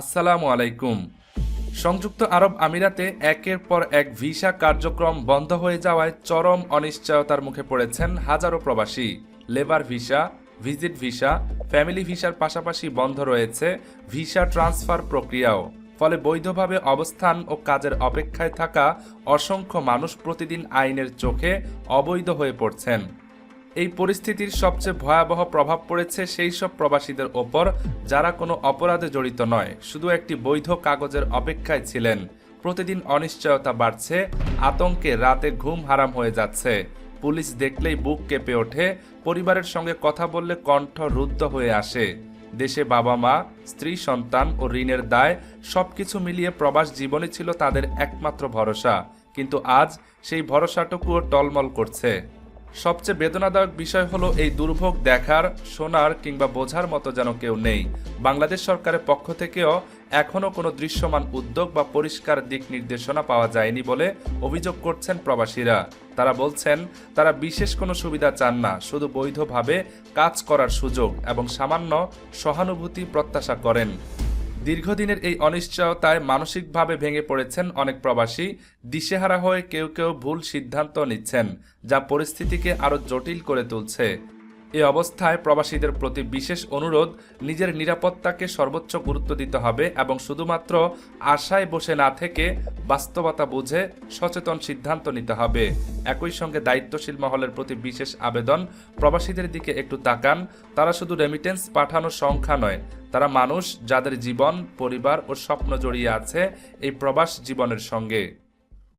আসসালামু আলাইকুম। সংযুক্ত আরব আমিরাতে একের পর এক ভিসা কার্যক্রম বন্ধ হয়ে যাওয়ায় চরম অনিশ্চয়তার মুখে পড়েছেন হাজারো প্রবাসী। Labour visa, visit visa, family ভিসার পাশাপাশি বন্ধ রয়েছে ভিসা ট্রান্সফার প্রক্রিয়াও। ফলে বৈধভাবে অবস্থান ও কাজের অপেক্ষায় থাকা অসংখ্য মানুষ প্রতিদিন আইনের চোখে অবৈধ হয়ে পড়ছেন। এই পরিস্থিতির সবচেয়ে ভয়াবহ প্রভাব পড়েছে সেই সব প্রবাসীদের ওপর, যারা কোনো অপরাধে জড়িত নয়, শুধু একটি বৈধ কাগজের অপেক্ষায় ছিলেন। প্রতিদিন অনিশ্চয়তা বাড়ছে, আতঙ্কে রাতে ঘুম হারাম হয়ে যাচ্ছে। পুলিশ দেখলেই বুক কেঁপে ওঠে, পরিবারের সঙ্গে কথা বললে কণ্ঠ রুদ্ধ হয়ে আসে। দেশে বাবা মা, স্ত্রী, সন্তান ও ঋণের দায়, সবকিছু মিলিয়ে প্রবাস জীবনই ছিল তাদের একমাত্র ভরসা। কিন্তু আজ সেই ভরসাটুকুও টলমল করছে। সবচেয়ে বেদনাদায়ক বিষয় হলো এই দুর্ভোগ দেখার, শোনার কিংবা বোঝার মতো যেন কেউ নেই। বাংলাদেশ সরকারের পক্ষ থেকেও এখনও কোনো দৃশ্যমান উদ্যোগ বা পরিষ্কার দিক নির্দেশনা পাওয়া যায়নি বলে অভিযোগ করছেন প্রবাসীরা। তারা বলছেন, তারা বিশেষ কোনো সুবিধা চান না, শুধু বৈধভাবে কাজ করার সুযোগ এবং সামান্য সহানুভূতি প্রত্যাশা করেন। দীর্ঘদিনের এই অনিশ্চয়তায় মানসিকভাবে ভেঙে পড়েছেন অনেক প্রবাসী। দিশেহারা হয়ে কেউ কেউ ভুল সিদ্ধান্ত নিচ্ছেন, যা পরিস্থিতিকে আরও জটিল করে তুলছে। এই অবস্থায় প্রবাসীদের প্রতি বিশেষ অনুরোধ, নিজের নিরাপত্তাকে সর্বোচ্চ গুরুত্ব দিতে হবে এবং শুধুমাত্র আশায় বসে না থেকে বাস্তবতা বুঝে সচেতন সিদ্ধান্ত নিতে হবে। একই সঙ্গে দায়িত্বশীল মহলের প্রতি বিশেষ আবেদন, প্রবাসীদের দিকে একটু তাকান, তারা শুধু রেমিটেন্স পাঠানোর সংখ্যা নয়, তারা মানুষ যাদের জীবন, পরিবার ও স্বপ্ন জড়িয়ে আছে এই প্রবাস জীবনের সঙ্গে।